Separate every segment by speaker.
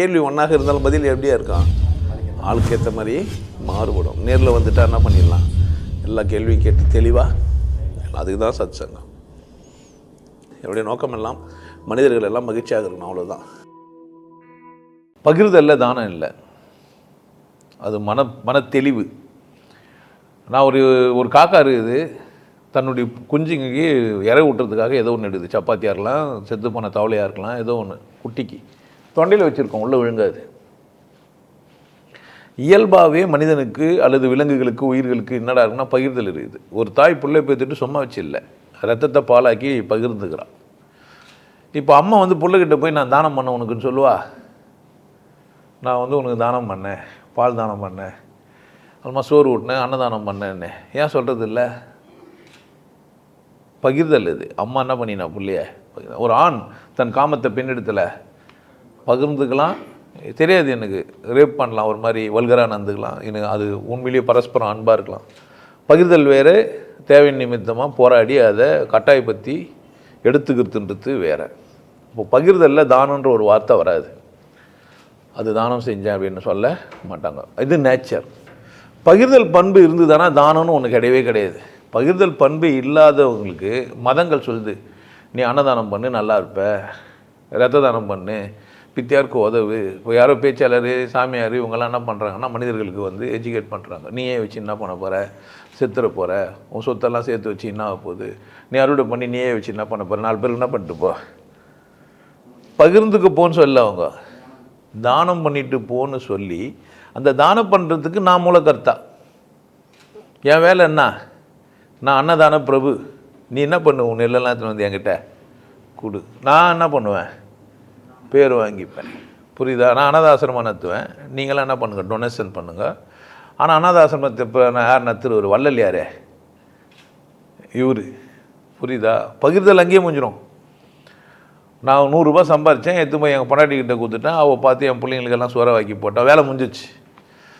Speaker 1: கேள்வி ஒன்றாக இருந்தாலும் பதில் எப்படியா இருக்கான் ஆளுக்கு ஏற்ற மாதிரி மாறுபடும். நேரில் வந்துட்டா என்ன பண்ணிடலாம்? எல்லா கேள்வியும் கேட்டு தெளிவாக அதுக்கு தான் சத் சங்கம் என்னுடைய நோக்கம் எல்லாம் மனிதர்கள் எல்லாம் மகிழ்ச்சியாக இருக்கணும் அவ்வளோதான் பகிர்தல்ல தானம் இல்லை. அது மன மன தெளிவு நான் ஒரு ஒரு காக்கா இருக்குது. தன்னுடைய குஞ்சுங்களுக்கு இறை விட்டுறதுக்காக ஏதோ ஒன்று எடுது சப்பாத்தியாக இருக்கலாம் செத்து போன தவளையாக இருக்கலாம் ஏதோ ஒன்று குட்டிக்கு. தொண்டையில் வச்சுருக்கோம் உள்ளே விழுங்காது. இயல்பாகவே மனிதனுக்கு அல்லது விலங்குகளுக்கு உயிர்களுக்கு என்னடா இருக்குன்னா பகிர்தல் இருக்குது. ஒரு தாய் பிள்ளை பேத்துட்டு சும்மா வச்சு இல்லை ரத்தத்தை பாலாக்கி பகிர்ந்துக்கிறான். இப்போ அம்மா வந்து பிள்ளைகிட்ட போய் நான் தானம் பண்ண உனக்குன்னு சொல்லுவா? நான் வந்து உனக்கு தானம் பண்ணேன். பால் தானம் பண்ணேன். அல்மா சோறு ஊட்டினேன் அன்னதானம் பண்ணேன்னு. ஏன் சொல்கிறது இல்லை? பகிர்தல் இது. அம்மா என்ன பண்ணினா பிள்ளைய ஒரு ஆண் தன் காமத்தை பின்னெடுத்தலை. பகிர்ந்துக்கலாம். தெரியாது எனக்கு. ரேப் பண்ணலாம் ஒரு மாதிரி வல்கராக நடந்துக்கலாம். எனக்கு அது உண்மையிலேயே பரஸ்பரம் அன்பாக இருக்கலாம். பகிர்தல் வேறு தேவை நிமித்தமாக போராடி அதை கட்டாயப்படுத்தி எடுத்துக்கிறதுன்றது வேறு. இப்போ பகிர்தலில் தானன்ற ஒரு வார்த்தை வராது. அது தானம் செஞ்சேன் அப்படின்னு சொல்ல மாட்டாங்க. இது நேச்சர் பகிர்தல் பண்பு இருந்ததுன்னா தானம்னு ஒன்று கிடையவே கிடையாது. பகிர்தல் பண்பு இல்லாதவங்களுக்கு மதங்கள் சொல்லுது. நீ அன்னதானம் பண்ணு நல்லா இருப்ப. ரத்த தானம் பண்ணு. பித்தியாருக்கு உதவு. இப்போ யாரோ பேச்சாளர் சாமியார் இவங்கெல்லாம் என்ன பண்ணுறாங்கன்னா மனிதர்களுக்கு வந்து எஜுகேட் பண்ணுறாங்க நீயே வச்சு என்ன பண்ண போகிற செத்துற போகிற உன் சொத்தெல்லாம் சேர்த்து வச்சு என்ன ஆக போகுது? நீ அறுவடை பண்ணி நீயே வச்சு என்ன பண்ண போகிற நாலு பேர் என்ன பண்ணிட்டு போ? பகிர்ந்துக்கு போன்னு சொல்ல அவங்க. தானம் பண்ணிட்டு போன்னு சொல்லி அந்த தானம் பண்ணுறதுக்கு நான் மூலக்கர்த்தா என் வேலை என்ன? நான் அன்னதான பிரபு. நீ என்ன பண்ணுவ உன் நெல்லெல்லாம் எடுத்துன்னு வந்து என்கிட்ட கொடு. நான் என்ன பண்ணுவேன்? பேர் வாங்கிப்பேன். புரியுதா? நான் அனாதாசிரமம் நடத்துவேன் நீங்களாம் என்ன பண்ணுங்கள் டொனேஷன் பண்ணுங்கள் ஆனால் அனாதாசிரமத்தை இப்போ நான் யார்? நத்துரு ஒரு வள்ளல் யாரே? இவர். புரியுதா? பகிர்தல் அங்கேயே முடிஞ்சிடும் நான் நூறுரூபா சம்பாரித்தேன் எடுத்து போய் எங்கள் பொண்டாட்டிக்கிட்ட கொடுத்துட்டேன். அவள் பார்த்து என் பிள்ளைங்களுக்கெல்லாம் சுவர வாக்கி போட்டா. வேலை முடிஞ்சிச்சு.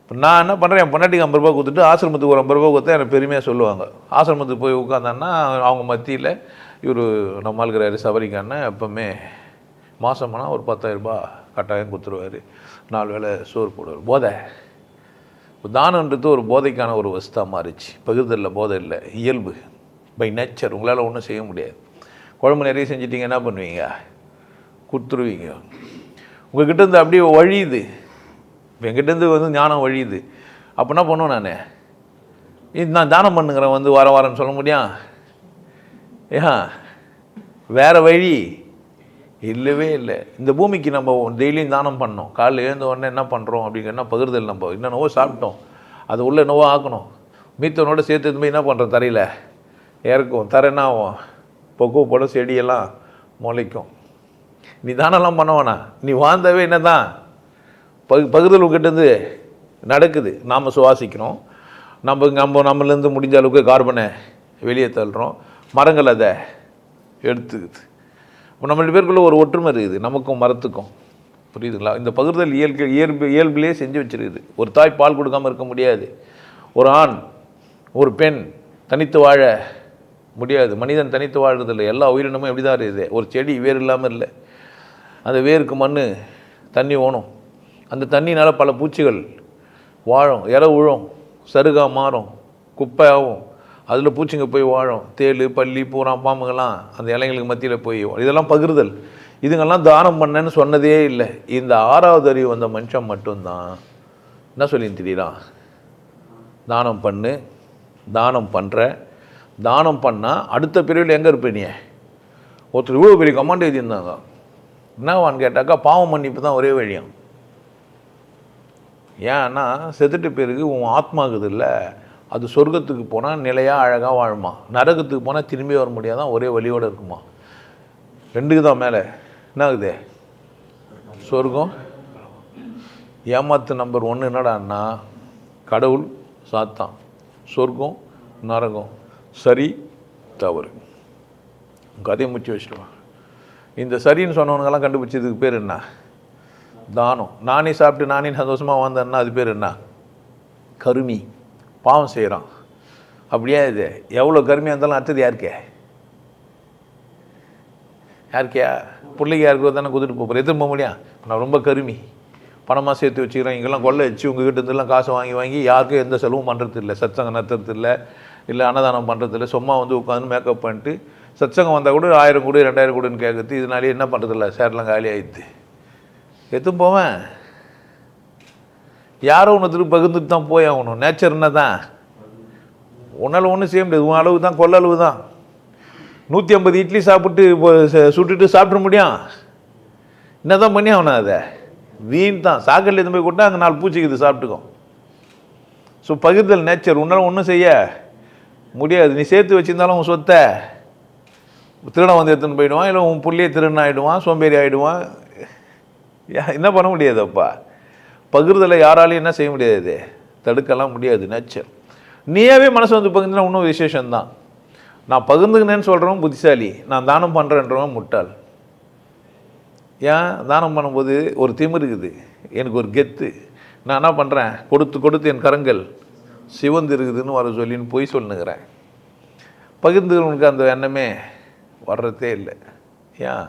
Speaker 1: இப்போ நான் என்ன பண்ணுறேன் என் பொண்டாட்டிக்கு ஐம்பது ரூபா கொடுத்துட்டு ஆசிரமத்துக்கு ஒரு ஐம்பது ரூபா கொடுத்தா எனக்கு பெருமையாக சொல்லுவாங்க. ஆசிரமத்துக்கு போய் உட்காந்தான்னா அவங்க மத்தியில் இவர் நம்ம இருக்கிறாரு சபரிக்கான எப்போவுமே மாதமானால் ஒரு பத்தாயிரரூபா கட்டாயம் கொடுத்துருவாரு. நாலு வேளை சோறு போடுவார். போதை. இப்போ தானன்றது ஒரு போதைக்கான ஒரு வசதாக மாறிச்சு பகுதியில் போதை இல்லை இயல்பு. பை நேச்சர் உங்களால் ஒன்றும் செய்ய முடியாது. குழம்பு நிறைய செஞ்சிட்டிங்க என்ன பண்ணுவீங்க? கொடுத்துருவீங்க. உங்ககிட்ட இருந்து அப்படியே வழியுது. எங்கிட்டேருந்து என்கிட்டேருந்து வந்து ஞானம் வழியுது. அப்போ என்ன பண்ணுவேன் நான்? இது நான் தானம் பண்ணுங்கிறேன் வந்து வார வாரம்னு சொல்ல முடியும் ஏன்? வேறு வழி. இல்லவே இல்லை. இந்த பூமிக்கு நம்ம டெய்லியும் தானம் பண்ணோம். காலைல எழுந்த உடனே என்ன பண்ணுறோம் அப்படிங்கன்னா பகிர்தல் நம்ம. என்னென்னவோ சாப்பிட்டோம். அது உள்ளே என்னவோ ஆக்கணும். மீத்தவனோட சேர்த்து எடுத்து போய் என்ன பண்ணுறோம் தரையில். இறக்கும். தர என்ன ஆகும்? பொக்கு போட செடியெல்லாம் முளைக்கும். நீ தானெல்லாம் பண்ண நீ வாழ்ந்தவே என்ன தான் பகு பகிர்தல் உங்ககிட்டேருந்து நடக்குது. நாம் சுவாசிக்கிறோம். நம்ம நம்ம நம்மளேருந்து முடிஞ்ச அளவுக்கு கார்பனை வெளியே தள்ளுறோம். மரங்கள் அதை எடுத்துக்குது. இப்போ நம்ம ரெண்டு பேருக்குள்ள ஒரு ஒற்றுமை இருக்குது. நமக்கும் மரத்துக்கும். புரியுதுங்களா? இந்த பகிர்தல் இயல்பு இயல்பு இயல்பிலே செஞ்சு வச்சிருக்குது. ஒரு தாய் பால் கொடுக்காம இருக்க முடியாது. ஒரு ஆண் ஒரு பெண் தனித்து வாழ முடியாது. மனிதன் தனித்து வாழ்றதில்லை. எல்லா உயிரினமும் எப்படி தான் இருக்குது. ஒரு செடி வேர் இல்லாமல் இல்லை. அந்த வேருக்கு மண் தண்ணி ஓணும். அந்த தண்ணினால் பல பூச்சிகள் வாழும். இலை உழும். சருகா மாறும். குப்பை ஆகும் அதில் பூச்சிங்க போய் வாழும். தேள் பள்ளி பூரா பாம்புங்கள்லாம் அந்த இலைங்களுக்கு மத்தியில் போய் இதெல்லாம் பகிர்தல். இதுங்கெல்லாம் தானம் பண்ணேன்னு சொன்னதே இல்லை. இந்த ஆறாவது அறிவு வந்த மனுஷன் மட்டும்தான். என்ன சொல்லி தெரியலாம் தானம் பண்ணு தானம் பண்ணுற தானம் பண்ணால் அடுத்த பிரிவில் எங்கே இருப்ப நீ? ஒருத்தர் இவ்வளோ பெரிய கமாண்ட் எழுதியிருந்தாங்க. என்னவான்னு கேட்டாக்கா பாவம் மன்னிப்பு தான் ஒரே வழியாம் ஏன்னா செத்துட்டு பிறகு உன் ஆத்மாகுது இல்லை. அது சொர்க்கத்துக்கு போனால் நிலையாக அழகாக வாழுமா? நரகத்துக்கு போனால் திரும்பி வர முடியாதான் ஒரே வழியோடு இருக்குமா? ரெண்டுக்கு தான் மேலே. என்ன ஆகுது சொர்க்கம். ஏமாத்து நம்பர் ஒன்று என்னடான்னா கடவுள் சாத்தான். சொர்க்கம் நரகம். சரி தவறு. கதையை முடிச்சு வச்சுருவாங்க இந்த சரின்னு சொன்னவனுங்கெல்லாம் கண்டுபிடிச்சதுக்கு பேர் என்ன? தானம். நானே சாப்பிட்டு நானே சந்தோஷமாக வந்தேன்னா அது பேர் என்ன? கருமி. பாவம் செய்கிறோம் அப்படியே இது? எவ்வளோ கருமையாக இருந்தாலும் அடுத்தது யாருக்கே? யாருக்கையா பிள்ளைக்கு யாருக்கு தானே கொடுத்துட்டு போகிறோம் எதிர்ப்பு போக முடியும் நான் ரொம்ப கருமி. பணமாக சேர்த்து வச்சுக்கிறேன். இங்கெல்லாம் கொள்ளை வச்சு உங்ககிட்ட இருந்தெல்லாம் காசு வாங்கி வாங்கி யாருக்கும் எந்த செலவும் பண்ணுறது இல்லை சத்சங்கம் நடத்துறது இல்லை இல்லை அன்னதானம் பண்ணுறது இல்லை சும்மா வந்து உட்காந்து மேக்கப் பண்ணிட்டு சத்சங்கம் வந்தால் கூட ஆயிரம் கோடி ரெண்டாயிரம் கோடின்னு கேட்குறது இதனாலே என்ன பண்ணுறது இல்லை சேரெலாம் காலி ஆயிடுது. எத்தும் போவேன். யாரோ ஒன்று பகிர்ந்துட்டு தான் போய் ஆகணும். நேச்சர்னா தான் உன்னால் ஒன்றும் செய்ய முடியாது. உன் அளவு தான் கொள்ளளவு தான். நூற்றி ஐம்பது இட்லி சாப்பிட்டு இப்போ ச- சுட்டுட்டு சாப்பிட முடியும்? என்ன தான் பண்ணி ஆகணும் அதை? வீண் தான். சாக்கடையில் எதுவும் போய் கொட்டா அங்கே நாலு பூச்சிக்குது சாப்பிட்டுக்கும் ஸோ பகிர்தல் நேச்சர் உன்னால் ஒன்றும் செய்ய முடியாது. நீ சேர்த்து வச்சிருந்தாலும் உன் சொத்தை திருடம் வந்து எடுத்துன்னு போயிடுவான் இல்லை உன் புள்ளியே திருடன் ஆகிடுவான் சோம்பேறி ஆகிடுவான் என்ன பண்ண முடியாதப்பா பகிர்தலை யாராலையும் என்ன செய்ய முடியாது? தடுக்கலாம் முடியாது நேச்சர் நீயாவே மனசு வந்து பகிர்ந்துனா இன்னும் விசேஷம்தான். நான் பகிர்ந்துக்கினேன்னு சொல்கிறவன் புத்திசாலி நான் தானம் பண்ணுறேன்றவன் முட்டாள். ஏன்? தானம் பண்ணும்போது ஒரு திமிரு இருக்குது. எனக்கு ஒரு கெத்து. நான் என்ன பண்ணுறேன் கொடுத்து கொடுத்து என் கரங்கள் சிவந்து இருக்குதுன்னு வர சொல்லின்னு போய் சொல்லுங்கிறேன். பகிர்ந்துக்கிறவனுக்கு அந்த எண்ணமே வர்றதே இல்லை. ஏன்?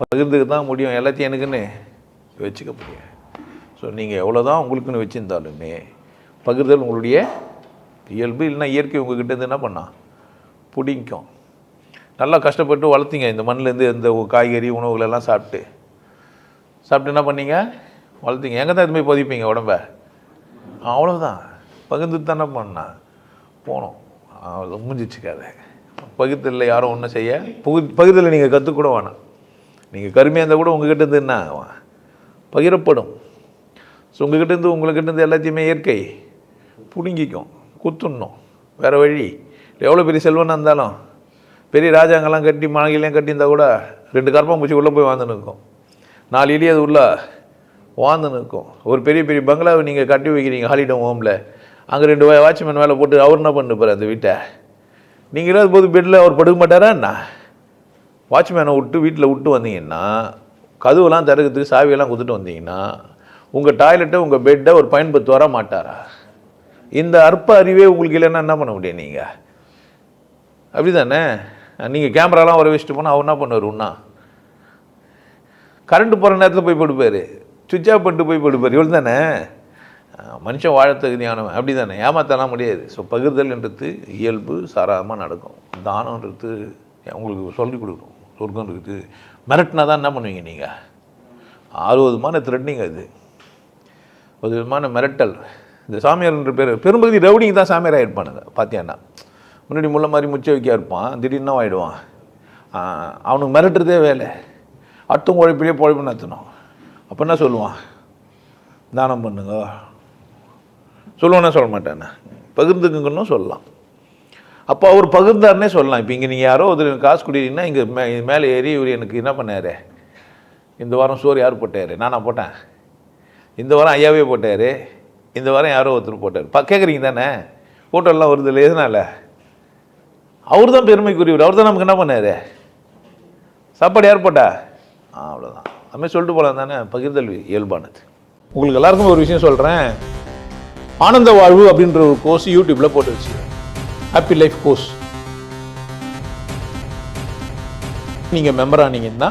Speaker 1: பகிர்ந்துக்க தான் முடியும். எல்லாத்தையும் எனக்குன்னு வச்சுக்க முடியும் ஸோ நீங்கள் எவ்வளோ தான் உங்களுக்குன்னு வச்சுருந்தாலுமே பகிர்தல் உங்களுடைய இயல்பு இல்லைன்னா இயற்கை உங்ககிட்ட இருந்து என்ன பண்ணா? பிடிக்கும் நல்லா கஷ்டப்பட்டு வளர்த்தீங்க. இந்த மண்ணிலேருந்து இந்த காய்கறி உணவுகளெல்லாம் சாப்பிட்டு. சாப்பிட்டு என்ன பண்ணீங்க? வளர்த்தீங்க. எங்கே தான் எதுவுமே பதிப்பீங்க உடம்ப? அவ்வளோதான் பகிர்ந்து தானே பண்ணா? போனோம். அவ்வளோ முடிஞ்சிச்சுக்காத. பகிர்தலில் யாரும் ஒன்றும் செய்ய பகு பகிர்தலை நீங்கள் கற்றுக்கூட வேணாம். நீங்கள் கருமையாக இருந்தால் கூட உங்ககிட்ட இருந்து என்ன? பகிரப்படும். ஸோ உங்கள்கிட்டருந்து உங்கள்கிட்டருந்து எல்லாத்தையுமே இயற்கை. புடுங்கிக்கும் குத்துடணும். வேறு வழி. எவ்வளோ பெரிய செல்வனாக இருந்தாலும் பெரிய ராஜாங்கெல்லாம் கட்டி மாளிகைலாம் கட்டியிருந்தா கூட ரெண்டு கரப்பாம்பூச்சி உள்ளே போய் வாழ்ந்து நிற்கும் நாலு இலி அது உள்ள வாழ்ந்து நிற்கும் ஒரு பெரிய பெரிய பங்களாவை நீங்கள் கட்டி வைக்கிறீங்க ஹாலிடே ஹோமில். அங்கே ரெண்டு வாட்ச்மேன் வேலை போட்டு அவர் என்ன பண்ணுப்பார் அந்த வீட்டை. நீங்கள் இல்லாத போது பெட்டில் அவர் படுக்க மாட்டாரா என்ன? வாட்ச்மேனை விட்டு வீட்டில் விட்டு வந்தீங்கன்னா கதவுலாம் திறக்கிறதுக்கு சாவியெல்லாம் கொடுத்துட்டு வந்தீங்கன்னா உங்கள் டாய்லெட்டை உங்கள் பெட்டை ஒரு பயன்படுத்த வர மாட்டாரா? இந்த அற்ப அறிவே உங்களுக்கு இல்லைன்னா என்ன பண்ண முடியும் நீங்கள் அப்படி தானே நீங்கள் கேமராலாம் வர வச்சுட்டு போனால் அவர் என்ன பண்ணுவார் உன்னா கரண்ட் போகிற நேரத்தில் போய் படுப்பார். சுவிட்ச் ஆஃப் பண்ணிட்டு போய் படுப்பார். இவ்வளோ தானே? மனுஷன் வாழ தகுதியானவன். அப்படி தானே ஏமாத்தலாம் முடியாது. ஸோ பகிர்தல்ன்றது இயல்பு சாராதமாக நடக்கும். தானன்றது உங்களுக்கு சொல்லிக் கொடுக்கும் சொர்க்கம் இருக்குது. மிரட்டினா தான் என்ன பண்ணுவீங்க நீங்கள் ஆர்வதமான த்ரெட்னிங் அது. ஒரு விதமான மிரட்டல். இந்த சாமியார்ன்ற பேர் பெரும்பகுதி ரவுடிங்க தான் சாமியார் ஆகிருப்பானுங்க பார்த்தியான்னா முன்னாடி முள்ள மாதிரி முச்சை வைக்க இருப்பான் திடீர்னு ஆகிடுவான் அவனுக்கு மிரட்டுறதே வேலை. அடுத்தவங்க உழைப்பிலே பொழைப்பு நடத்தணும். அப்போ என்ன சொல்லுவான்? தானம் பண்ணுங்க. சொல்லுவானே சொல்ல மாட்டேண்ணே. பகிர்ந்துக்குங்கன்னு சொல்லலாம். அப்போ அவர் பகிர்ந்தாருன்னே சொல்லலாம். இப்போ இங்கே நீங்கள் யாரோ ஒரு காசு குடிக்கிறீங்கன்னா இங்கே மே மேலே ஏறி இவர் எனக்கு என்ன பண்ணார்? இந்த வாரம் சோறு யார் போட்டார்? நானா போட்டேன். இந்த வாரம் ஐயாவே போட்டார் இந்த வாரம் யாரோ ஒருத்தர் போட்டார். பா கேட்குறீங்க தானே? ஃபோட்டோலாம் வருது இல்லை எதனால? அவர் தான் பெருமைக்குரியவர். அவர் தான் நமக்கு என்ன பண்ணார்? சாப்பாடு யார் போட்டா? ஆ அவ்வளோதான் அதுமாதிரி சொல்லிட்டு போகலாம் தானே பகிர்தல் இயல்பானது. உங்களுக்கு எல்லாருக்கும் ஒரு விஷயம் சொல்கிறேன் ஆனந்த வாழ்வு அப்படின்ற ஒரு கோர்ஸ் யூடியூப்பில் போட்டு வச்சு ஹாப்பி லைஃப் கோர்ஸ் நீங்கள் மெம்பர் ஆனீங்கன்னா